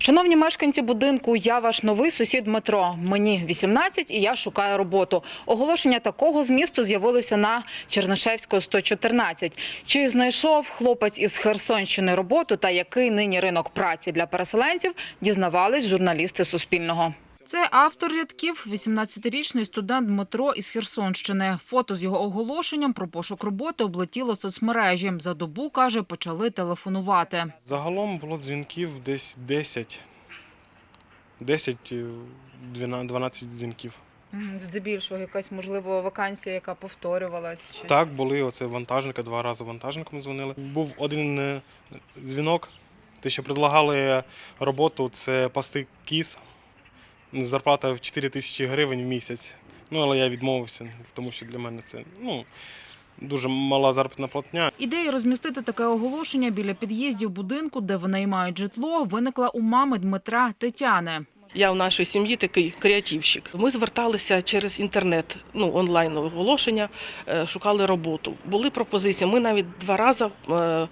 Шановні мешканці будинку, я ваш новий сусід Дмитро. Мені 18 і я шукаю роботу. Оголошення такого змісту з'явилося на Чернишевського 114. Чи знайшов хлопець із Херсонщини роботу та який нині ринок праці для переселенців, дізнавались журналісти Суспільного. Це автор рядків, 18-річний студент Дмитро із Херсонщини. Фото з його оголошенням про пошук роботи облетіло соцмережі. За добу, каже, почали телефонувати. Загалом було дзвінків десь 10. 10, е, 12 12 дзвінків. Здебільшого якась можливо вакансія, яка повторювалась. Так, були оце вантажника, два рази вантажником дзвонили. Був один е, дзвінок, те, що предлагали роботу, це пасти кіз. Зарплата в 4 тисячі гривень в місяць. Ну, але я відмовився, тому що для мене це ну, дуже мала заробітна платня. Ідея розмістити таке оголошення біля під'їздів будинку, де винаймають житло, виникла у мами Дмитра Тетяни. Я в нашій сім'ї такий креативщик. Ми зверталися через інтернет, ну онлайн оголошення, е, шукали роботу. Були пропозиції. Ми навіть два рази е,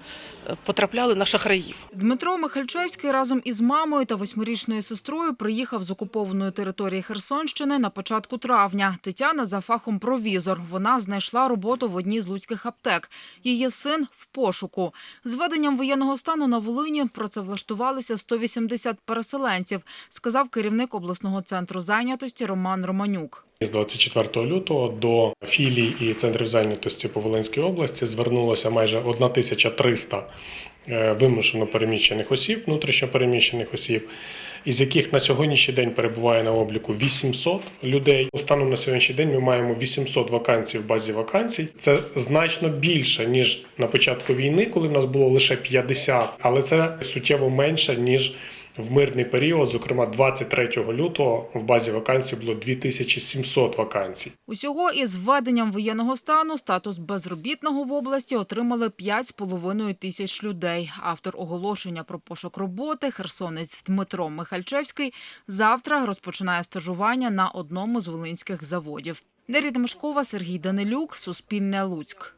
потрапляли на шахраїв. Дмитро Михальчевський разом із мамою та восьмирічною сестрою приїхав з окупованої території Херсонщини на початку травня. Тетяна за фахом провізор. Вона знайшла роботу в одній з луцьких аптек. Її син в пошуку. З введенням воєнного стану на Волині працевлаштувалися 180 переселенців, сказав керівник обласного центру зайнятості Роман Романюк. З 24 лютого до філій і центрів зайнятості по Волинській області звернулося майже 1300 е, вимушено переміщених осіб, внутрішньо переміщених осіб, із яких на сьогоднішній день перебуває на обліку 800 людей. Станом на сьогоднішній день ми маємо 800 вакансій в базі вакансій. Це значно більше ніж на початку війни, коли в нас було лише 50, але це суттєво менше ніж. В мирний період, зокрема 23 лютого, в базі вакансій було 2700 вакансій. Усього із введенням воєнного стану статус безробітного в області отримали 5,5 тисяч людей. Автор оголошення про пошук роботи, херсонець Дмитро Михальчевський, завтра розпочинає стажування на одному з волинських заводів. Дар'я Тимошкова, Сергій Данилюк, Суспільне Луцьк.